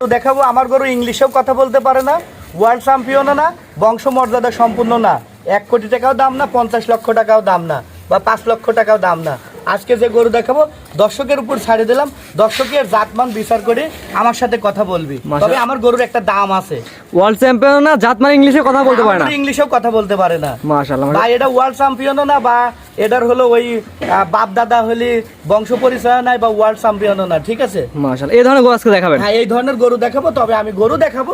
দেখাবো আমার গরু ইংলিশেও কথা বলতে পারে না ওয়ার্ল্ড চ্যাম্পিয়নও না বংশমর্যাদা সম্পূর্ণ না। এক কোটি টাকাও দাম না পঞ্চাশ লক্ষ টাকাও দাম না বা পাঁচ লক্ষ টাকাও দাম না। আজকে যে গরু দেখাবো দর্শকের উপর ছাড়ে দিলাম দর্শকের জাতমান বিচার করে আমার সাথে কথা বলবি। তবে আমার গরুর একটা দাম আছে। ওয়ার্ল্ড চ্যাম্পিয়ন না জাত মানে ইংলিশে কথা বলতে পারে না। ইংলিশেও কথা বলতে পারে না। মাশাআল্লাহ। বা এটা ওয়ার্ল্ড চ্যাম্পিয়নও না বা এটার হলো ওই বাপ দাদা হলে বংশ পরিচয় নাই বা ওয়ার্ল্ড চ্যাম্পিয়নও না ঠিক আছে? মাশাআল্লাহ। এই ধরনের গরু আজকে দেখাবেন? হ্যাঁ এই ধরনের গরু দেখাবো তবে আমি গরু দেখাবো।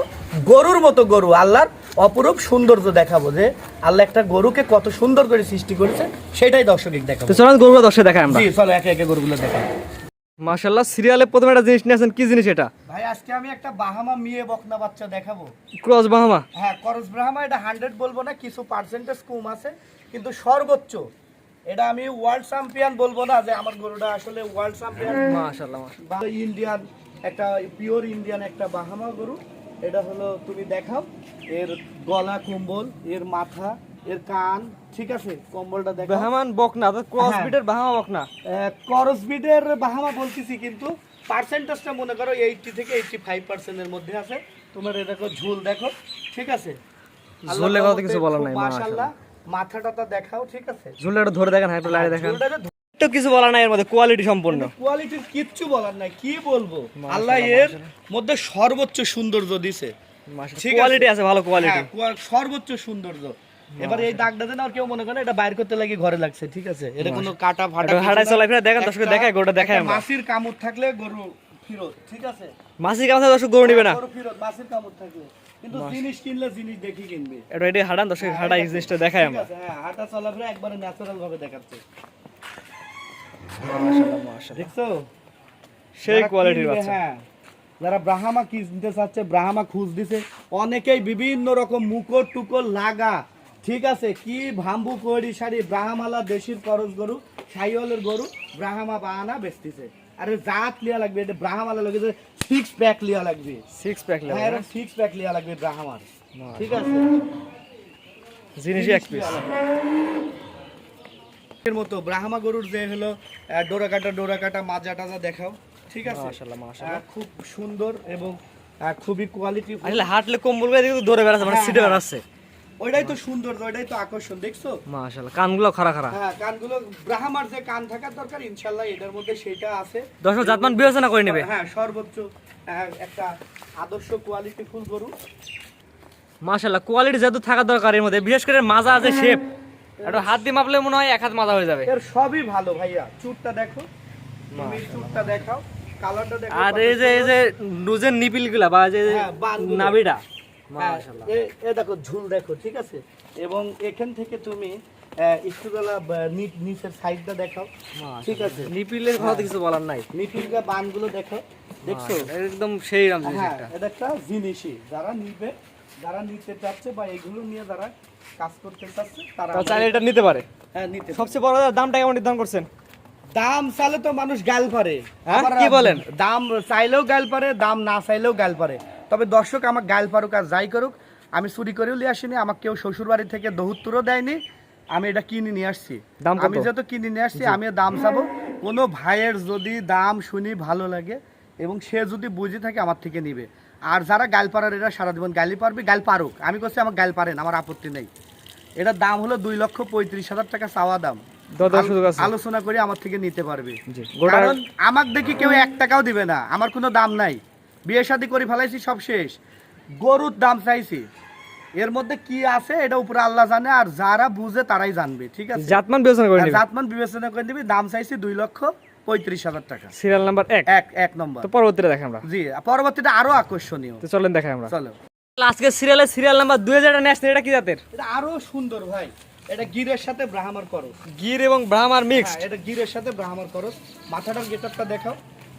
গরুর মতো গরু আল্লাহর অপরূপ সৌন্দর্য দেখাবো যে আল্লাহ একটা গরুকে কত সুন্দর করে সৃষ্টি করেছে সেটাই দর্শক দেখাবো। তো চলুন গরুগুলো দর্শকে দেখাই আমরা। জি চলো একে একে গরুগুলো দেখাবো মাশাআল্লাহ সিরিয়ালে প্রথমে একটা জিনিস নিয়েছেন কি জিনিস এটা? ভাই আজকে আমি একটা বাহামা মিয়ে বকনা বাচ্চা দেখাবো। Cross Bahama? হ্যাঁ করস ব্রাহ্মা এটা হান্ড্রেড বলব না কিছু পার্সেন্টেজ কম আছে কিন্তু সর্বোচ্চ এটা আমি ওয়ার্ল্ড চ্যাম্পিয়ন বলব না যে আমার গরুটা আসলে ওয়ার্ল্ড চ্যাম্পিয়ন মাশাআল্লাহ মাশাআল্লাহ। ইন্ডিয়ান একটা পিওর ইন্ডিয়ান একটা বাহামা গরু। এটা হলো তুমি দেখাও এর গলা কম্বল এর মাথা এর কান ঠিক আছে? কম্বলটা দেখো বাহামান বকনা তো ক্রস। বিটের বাহামা বকনা। করসবিডের বাহামা বলতেছি কিন্তু পার্সেন্টেজটা মনে করো এইটটি থেকে এইটটি ফাইভ পার্সেন্টের মধ্যে আছে। তোমার এটা দেখো ঝুল দেখো ঠিক আছে? ঝুলের কথা কিছু বলার নাই, মাশাআল্লাহ। মাথাটা তো দেখাও ঠিক আছে? ঝুলটা ধরে দেখেন হাইপার লাইট দেখেন। তো তো কিছু বলার নাই এর মধ্যে কোয়ালিটি সম্পূর্ণ। কোয়ালিটির কিচ্ছু বলার নাই কি বলব? আল্লাহ এর মধ্যে সর্বোচ্চ সৌন্দর্য দিছে। কোয়ালিটি আছে? ভালো কোয়ালিটি হ্যাঁ, সর্বোচ্চ সৌন্দর্য। এবার এই দাগটা দেন আর কেউ মনে করে এটা বাইর করতে লাগি ঘরে লাগছে ঠিক আছে? এটা কোনো কাটা ফাটা না। চলাই ফিরে দেখেন, দর্শককে একটা- দেখাই, গরুটা মাছির কামড় থাকলে গরু ফিরত ঠিক আছে? মাসি কেমন দর্শক গরু নিবে না। গরু ফিরত মাছির কামড় থাকলে। কিন্তু জিনিস কিনলে জিনিস দেখি কিনবে। এটা এটি হাঁটান দর্শক হাঁটাই এই জিনিসটা দেখাই আমরা। হ্যাঁ হাঁটা চলাফেরা একবারে ন্যাচারাল ভাবে দেখাচ্ছে। মাশাআল্লাহ মাশাআল্লাহ। দেখছ? সেই কোয়ালিটির বাচ্চা। হ্যাঁ যারা ব্রাহ্মা কিনতে চাচ্ছে ব্রাহ্মা খুঁজ দিছে। অনেকেই বিভিন্ন রকম মুকট টুকর লাগা। ঠিক আছে কি ভাম্বু কড়ি শাড়ি ব্রাহ্মালা দেশির করস গরু সাইওয়ালের গরু ব্রাহ্মা বাহানা বেচতেছে। আরে জাত লিয়া লাগবে এটা ব্রাহ্মালা লাগে সিক্স প্যাক লিয়া লাগবে। সিক্স প্যাক হ্যাঁ লেভেল এরকম সিক্স প্যাক লিয়া লাগবে ব্রাহ্মার ঠিক আছে? জিনিস এক পিস এর মতো ব্রাহ্মা গরুর যে হলো ডোরা কাটা ডোরা কাটা মাজা টাজা দেখাও। ঠিক আছে? মাশাআল্লাহ মাশাআল্লাহ। খুব সুন্দর এবং খুবই কোয়ালিটি আসলে হাঁটলে কম্বল গায়ে ধরে বেড়াচ্ছে মানে হ্যাঁ, সিটে হ্যাঁ। বেড়াচ্ছে। ওইটাই তো সুন্দর ওইটাই তো আকর্ষণ দেখছ? মাশাআল্লাহ কানগুলো খাড়া খাড়া। হ্যাঁ কানগুলো ব্রাহ্মার যে কান থাকার দরকার ইনশাল্লাহ এটার মধ্যে সেটা আছে। দর্শক জাতমান বিবেচনা করে নেবে। হ্যাঁ সর্বোচ্চ আহ, একটা আদর্শ কোয়ালিটি ফুল গরু মাশাআল্লাহ কোয়ালিটি যেহেতু থাকা দরকার এর মধ্যে বিশেষ করে মাজা আছে শেপ একটু হাত দিয়ে মাপলে মনে হয় এক হাত মাজা হয়ে যাবে। এর সবই ভালো ভাইয়া চুটটা দেখো। তুমি চুটটা দেখাও কালারটা দেখো আর এই যে এই যে নুজের নিপিলগুলা বা যে হ্যাঁ, নাভিটা হ্যাঁ, মাশাআল্লাহ এ- এ দেখো ঝুল দেখো ঠিক আছে? এবং এখান থেকে তুমি আহ, একটু বেলা নি- নিচের সাইডটা দেখাও ঠিক আছে? নিপিলের কথা কিছু বলার নাই। নিপিলকা বানগুলো দেখো দেখছ? একদম সেই রাম হ্যাঁ এটা একটা জিনিসই। যারা নিবে যারা নিতে চাচ্ছে বা এগুলো নিয়ে যারা কাজ করতে চাচ্ছে তারা চাইলে এটা নিতে পারে। হ্যাঁ নিতে সবচেয়ে বড় দামটা কেমন নির্ধারণ করছেন? দাম চালে তো মানুষ গাল পারে। হ্যাঁ? কি বলেন? দাম চাইলেও গাল পারে দাম না চাইলেও গাল পারে। তবে দর্শক আমার গাল পারুক আর যাই করুক আমি চুরি করেও নিয়ে আসিনি আমাকে কেউ শ্বশুর বাড়ি থেকে দহুত্তরও দেয়নি আমি এটা কিনে নিয়ে আসছি। আমি যেহেতু কিনে নিয়ে আসছি আমি দাম চাবো। কোনো ভাইয়ের যদি দাম শুনি ভালো লাগে এবং সে যদি বুঝে থাকে আমার থেকে নিবে। আর যারা গাল পাড়ার এরা সারা জীবন গালি পারবে গাল পারুক। আমি করছি আমার গাল পারেন আমার আপত্তি নেই। এটার দাম হলো দুই লক্ষ পঁয়ত্রিশ হাজার টাকা চাওয়া দাম। আলোচনা করে আমার থেকে নিতে পারবে। কারণ আমার দেখি কেউ এক টাকাও দিবে না আমার কোনো দাম নাই। বিয়ে শাদী করে ফেলাইছি সব শেষ। গরুর দাম চাইছি। এর মধ্যে কি আছে এটা উপরে আল্লাহ জানে আর যারা বুঝে তারাই জানবে ঠিক আছে? জাতমান বিবেচনা করে জাতমান বিবেচনা করে দিবি দাম চাইছি দুই লক্ষ পঁয়ত্রিশ হাজার টাকা। সিরিয়াল নাম্বার এক? এক এক নম্বর। তো আমরা। জি পরবর্তীতে আরও আকর্ষণীয়। তো চলেন দেখাই আমরা। চলো। আজকে সিরিয়ালের সিরিয়াল নাম্বার দুই হাজার ন্যাশনাল এটা কি জাতের? এটা আরও সুন্দর ভাই। এটা গিরের সাথে ব্রাহ্মার করস। গির এবং ব্রাহ্মার মিক্স হ্যাঁ এটা গিরের সাথে ব্রাহ্মার করস। মাথাটার গেটারটা দেখাও।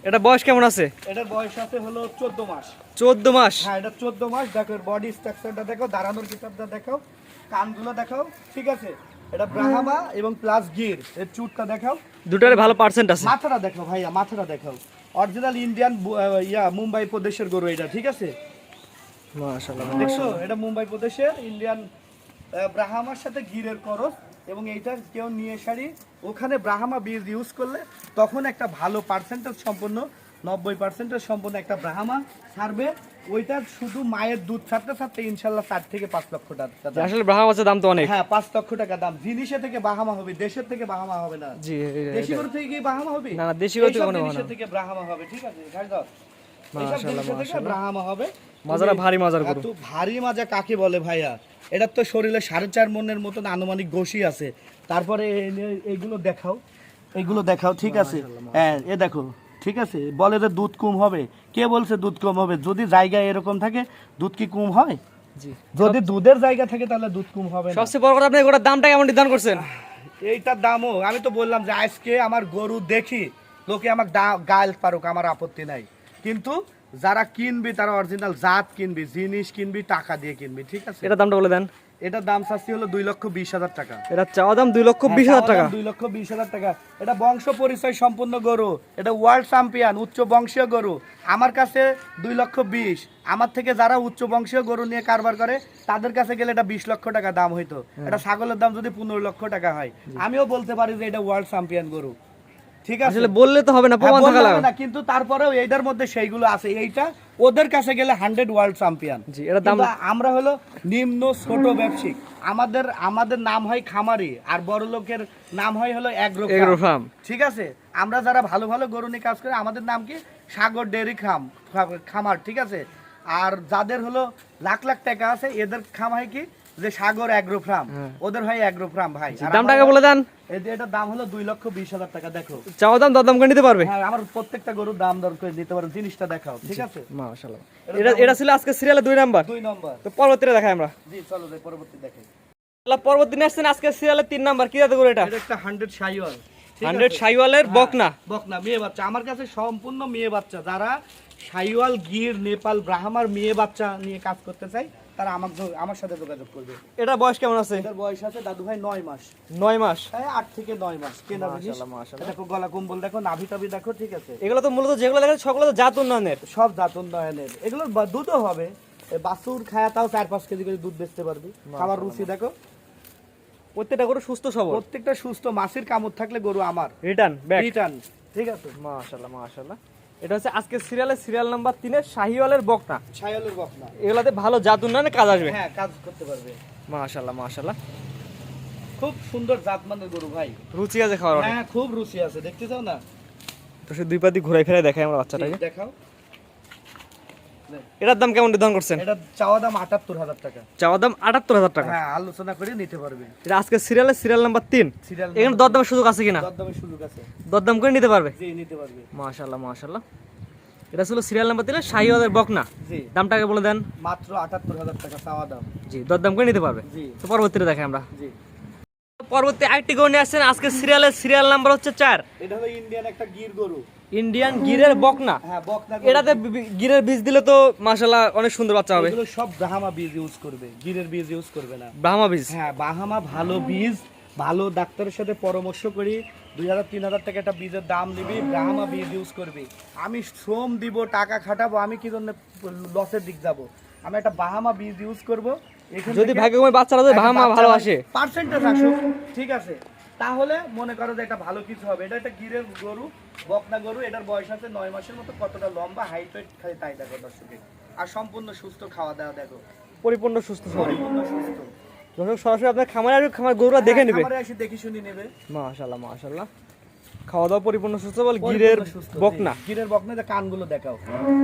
এটা বয়স কেমন আছে? এটার বয়স আছে হলো চোদ্দ মাস। চোদ্দ মাস? হ্যাঁ এটা চোদ্দ মাস। দেখো বডি স্ট্রাকচারটা দেখো দাঁড়ানোর কিতাবটা দেখাও কানগুলো দেখাও ঠিক আছে? এটা ব্রাহ্মা এবং প্লাস গির এর চুটটা দেখাও দুটারে ভালো পার্সেন্ট আছে। মাথাটা দেখাও ভাইয়া মাথাটা দেখাও অরিজিনাল ইন্ডিয়ান ইয়া মুম্বাই প্রদেশের গরু এটা ঠিক আছে? মাশাআল্লাহ দেখছ? এটা মুম্বাই প্রদেশের ইন্ডিয়ান ব্রাহ্মার সাথে গিরের করস এবং এইটা কেউ নিয়ে সারি ওখানে ব্রাহ্মা বীজ ইউজ করলে তখন একটা ভালো পার্সেন্টেজ সম্পন্ন নব্বই পার্সেন্টের সম্পূর্ণ একটা ব্রাহ্মা ছাড়বে। ওইটার শুধু মায়ের দুধ ছাড়তে ছাড়তে ইনশাল্লাহ চার থেকে পাঁচ লক্ষ টাকা দাম। আসলে ব্রাহ্মা দাম তো অনেক। হ্যাঁ পাঁচ লক্ষ টাকা দাম। জিনিসের থেকে বাহামা হবে দেশের থেকে বাহামা হবে না। জি দেশি গরু থেকে কি বাহামা হবে? না, দেশি গরু থেকে বাহামা থেকে ব্রাহ্মা হবে ঠিক আছে? হবে। মাজারা ভারী মাজার গরু। ভারী মাজা কাকে বলে ভাইয়া? এটার তো শরীরে সাড়ে চার মনের মতন আনুমানিক গোশি আছে। তারপরে এ- এ- দেখাও। এইগুলো দেখাও ঠিক আছে? হ্যাঁ এ দেখো ঠিক আছে? বলে যে দুধ কম হবে। কে বলছে দুধ কম হবে? যদি জায়গায় এরকম থাকে দুধ কি কম হয়? যদি দুধের জায়গা থাকে তাহলে দুধ কম হবে সবচেয়ে বড় কথা আপনি গোটার দামটা কেমন নির্ধারণ করছেন? এইটার দামও আমি তো বললাম যে আজকে আমার গরু দেখি লোকে আমাকে গাল পারুক আমার আপত্তি নাই। কিন্তু যারা কিনবি তারা অরিজিনাল জাত কিনবি জিনিস কিনবি টাকা দিয়ে কিনবি ঠিক আছে? এটা দামটা বলে দেন। এটার দাম চাচ্ছি হলো দুই লক্ষ বিশ হাজার টাকা। এটা চাওয়া দাম দুই লক্ষ বিশ হ্যাঁ, হাজার টাকা। দুই লক্ষ বিশ হাজার টাকা। এটা বংশ পরিচয় সম্পূর্ণ গরু। এটা ওয়ার্ল্ড চ্যাম্পিয়ন উচ্চ বংশীয় গরু। আমার কাছে দুই লক্ষ বিশ। আমার থেকে যারা উচ্চ বংশীয় গরু নিয়ে কারবার করে তাদের কাছে গেলে এটা বিশ লক্ষ টাকা দাম হইতো। এটা ছাগলের দাম যদি পনেরো লক্ষ টাকা হয়। আমিও বলতে পারি যে এটা ওয়ার্ল্ড চ্যাম্পিয়ন গরু। ঠিক আছে? আসলে বললে তো হবে না হ্যাঁ, প্রমাণ থাকা লাগবে। না, কিন্তু তারপরেও এইটার মধ্যে সেইগুলো আছে। এইটা ওদের কাছে গেলে হান্ড্রেড ওয়ার্ল্ড চ্যাম্পিয়ন জি, এটার দাম- আমরা হলো নিম্ন ছোট ব্যবসায়িক। আমাদের আমাদের নাম হয় খামারি আর বড় লোকের নাম হয় হলো এগ্রো এগ্রো ফার্ম ঠিক আছে? আমরা যারা ভালো ভালো গরু নিয়ে কাজ করি আমাদের নাম কি? সাগর ডেয়ারি খাম খামার ঠিক আছে? আর যাদের হলো লাখ লাখ টাকা আছে এদের খাম হয় কি? যে সাগর অ্যাগ্রো ফার্ম হ্যাঁ। ওদের হয় অ্যাগ্রো ফার্ম ভাই দামটাকে বলে দেন। এটার দাম হলো দুই লক্ষ বিশ হাজার টাকা দেখো। চাওয়া দাম দরদাম করে নিতে পারবে? হ্যাঁ আমার প্রত্যেকটা গরুর দাম দর করে দিতে জিনিসটা দেখাও ঠিক আছে? মাশাআল্লাহ। এটা এটা ছিল আজকে সিরিয়ালে দুই নাম্বার। দুই নম্বর। তো পরবর্তীটা দেখাই আমরা। জি চলো যাই পরবর্তী দেখে আল্লাহ পরবর্তী নিয়ে আসছেন আজকে সিরিয়ালে তিন নাম্বার। কি গরু এটা? এটা একটা হান্ড্রেড সাইওয়াল হান্ড্রেড সাইওয়ালের বকনা। বকনা মেয়ে বাচ্চা। আমার কাছে সম্পূর্ণ মেয়ে বাচ্চা। যারা সাইওয়াল গির নেপাল ব্রাহ্মার মেয়ে বাচ্চা নিয়ে কাজ করতে চাই তারা যোগ- আমার সাথে যোগাযোগ করবে। এটা বয়স কেমন আছে? এটার বয়স আছে দাদু ভাই নয় মাস। নয় মাস? হ্যাঁ আট থেকে নয় মাস। কেনা জিনিস। দেখো গলা কম্বল দেখো নাভি টাভি দেখো ঠিক আছে। এগুলো তো মূলত যেগুলো তো জাত উন্নয়নের। সব জাত উন্নয়নের। এগুলোর দুধও হবে। বাছুর খায়া তাও চার পাঁচ কেজি করে দুধ বেচতে পারবি। খাবার রুচি দেখো। প্রত্যেকটা গরু সুস্থ সবল। প্রত্যেকটা সুস্থ মাছের কামড় থাকলে গরু আমার। রিটার্ন রিটার্ন ঠিক আছে। মাশাআল্লাহ মাশাআল্লাহ। এটা হচ্ছে আজকে সিরিয়ালের সিরিয়াল নাম্বার তিনে শাহিওয়ালের বকনা। শাহিওয়ালের বকনা। এগুলাতে ভালো জাত না কাজ আসবে? হ্যাঁ কাজ করতে পারবে। মাশাআল্লাহ মাশাআল্লাহ। খুব সুন্দর জাতমানের গরু ভাই। রুচি আছে খাওয়ার হ্যাঁ খুব রুচি আছে দেখতে চাও না? তো সে দুই পাতি ঘুরে ফিরে দেখাই আমার বাচ্চাটাকে। দেখাও। এটার দাম কেমন নির্ধারণ করছেন? এটা চাওয়া দাম আটাত্তর হাজার টাকা। চাওয়া দাম আটাত্তর হাজার টাকা। হ্যাঁ আলোচনা করে নিতে পারবে। এটা আজকে সিরিয়ালের সিরিয়াল নাম্বার তিন। সিরিয়াল এখানে দরদামের সুযোগ আছে কিনা? দরদামের সুযোগ আছে। দরদাম করে নিতে পারবে? জি নিতে পারবে। মাশাআল্লাহ মাশাআল্লাহ। এটা ছিল সিরিয়াল নাম্বার তিনের শাহিওয়ালের বকনা। জি। দামটাকে বলে দেন। মাত্র আটাত্তর হাজার টাকা চাওয়া দাম। জি দরদাম করে নিতে পারবে। জি। তো পরবর্তীতে দেখাই আমরা। জি। পরবর্তী আরেকটি গরু নিয়ে আসছেন। আজকে সিরিয়ালের সিরিয়াল নাম্বার হচ্ছে চার। এটা হলো ইন্ডিয়ান একটা গির গরু। ইন্ডিয়ান গিরের বকনা। হ্যাঁ। এটাতে গিরের বীজ দিলে তো মাশাআল্লাহ অনেক সুন্দর বাচ্চা হবে। এগুলো সব ব্রাহ্মা বীজ ইউজ করবে গিরের বীজ ইউজ করবে না। ব্রাহ্মা বীজ? হ্যাঁ বাহামা ভালো বীজ ভালো ডাক্তারের সাথে পরামর্শ করি দুই হাজার তিন হাজার টাকা একটা বীজের দাম নিবি ব্রাহ্মা বীজ ইউজ করবি। আমি শ্রম দিব টাকা খাটাবো আমি কি জন্য লসের দিক যাব? আমি একটা বাহামা বীজ ইউজ করব যদি ভাগ্যক্রমে বাচ্চারা যদি ব্রাহ্মা ভালো আসে পার্সেন্টেজ আসুক ঠিক আছে? তাহলে মনে করো যে এটা ভালো কিছু হবে। এটা একটা গিরের গরু বকনা গরু এটার বয়স আছে নয় মাসের মতো কতটা লম্বা হাইট ওয়েট খালি তাই দেখো দর্শকে। আর সম্পূর্ণ সুস্থ খাওয়া দাওয়া দেখো। পরিপূর্ণ সুস্থ পরিপূর্ণ সুস্থ। দর্শক সরাসরি আপনার খামারে আর খামার গরুরা দেখে নেবে। খামারে এসে দেখে শুনে নেবে। মাশাআল্লাহ মাশাআল্লাহ। খাওয়া দাওয়া পরিপূর্ণ সুস্থ বল গিরের। বকনা। গিরের বকনা যে কানগুলো দেখাও।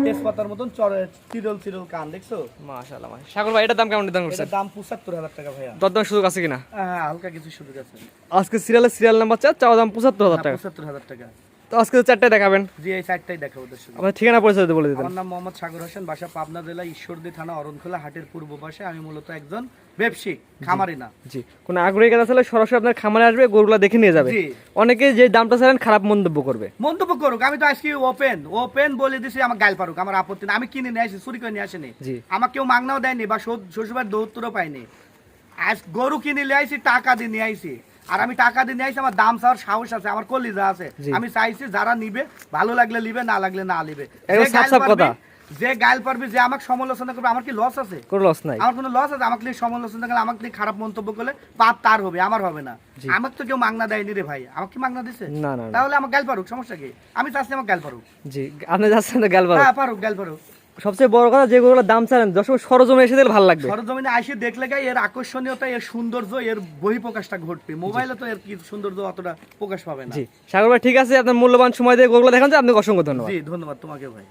তেজপাতার মতন চড়ে চিরল চিরল কান দেখছ? মাশাআল্লাহ মাশাআল্লাহ। সাগর ভাই এটার দাম কেমন দাম করছেন দাম পঁচাত্তর হাজার টাকা ভাইয়া। দরদামের সুযোগ আছে কিনা? হ্যাঁ হালকা কিছু সুযোগ আছে। আজকে সিরিয়ালে সিরিয়াল নাম্বার 4 চাওয়া দাম পঁচাত্তর হাজার টাকা। পঁচাত্তর হাজার টাকা। তো আজকে তো চারটায় দেখাবেন। জি এই চারটাই দেখাবো দর্শক আপনার ঠিকানা পরিচয় বলে দিতেন। আমার নাম মোহাম্মদ সাগর হোসেন বাসা পাবনা জেলা ঈশ্বরদী থানা অরণখোলা হাটের পূর্ব পাশে। আমি মূলত একজন ব্যবসায়িক খামারি না। জি কোনো আগ্রহী কাজ আসলে সরাসরি আপনার খামারে আসবে গরুগুলা দেখে নিয়ে যাবে। অনেকে যে দামটা খারাপ মন্তব্য করবে। মন্তব্য করুক আমি তো আজকে ওপেন ওপেন বলে দিছি আমার গাল পারুক আমার আপত্তি না। আমি কিনে নিয়ে আসি চুরি করে নিয়ে আসিনি। আমার কেউ মাগনাও দেয়নি বা শ্বশুরবার দৌত্তরও পাইনি আজ গরু কিনে নিয়ে আইছি টাকা দিয়ে নিয়ে আইছি আর আমি টাকা দিয়ে নিয়ে আমার দাম চাওয়ার সাহস আছে আমার কলিজা আছে। আমি চাইছি যারা নিবে ভালো লাগলে নিবে না লাগলে না নিবে। যে কথা। গাইল পারবে যে আমাকে সমালোচনা করবে আমার কি লস আছে? কোনো লস নাই। আমার কোনো লস আছে? আমাকে নিয়ে সমালোচনা করলে আমাকে নিয়ে খারাপ মন্তব্য করলে পাপ তার হবে আমার হবে না। জি। আমাকে তো কেউ মাগনা দেয়নি রে ভাই। আমাকে কি মাগনা দিছে? না না তাহলে আমার গাইল পারুক সমস্যা কি? আমি চাচ্ছি আমার গাইল পারুক। জি আপনি যাচ্ছেন তো গেল হ্যাঁ পারুক গাইল পারুক। সবচেয়ে বড় কথা যেগুলো দাম চান যশোর সরজমে এসে দিলে ভালো লাগবে। সরজমিনে আইসে দেখলে গাই এর আকর্ষণীয়তা এর সৌন্দর্য এর বহিঃপ্রকাশটা ঘটবে? মোবাইলে তো এর কি সৌন্দর্য অতটা প্রকাশ পাবে না। জি। সাগর ভাই ঠিক আছে আপনার মূল্যবান সময় দিয়ে গরুগুলো দেখান যে আপনাকে অসংখ্য ধন্যবাদ। জি ধন্যবাদ তোমাকে ভাই।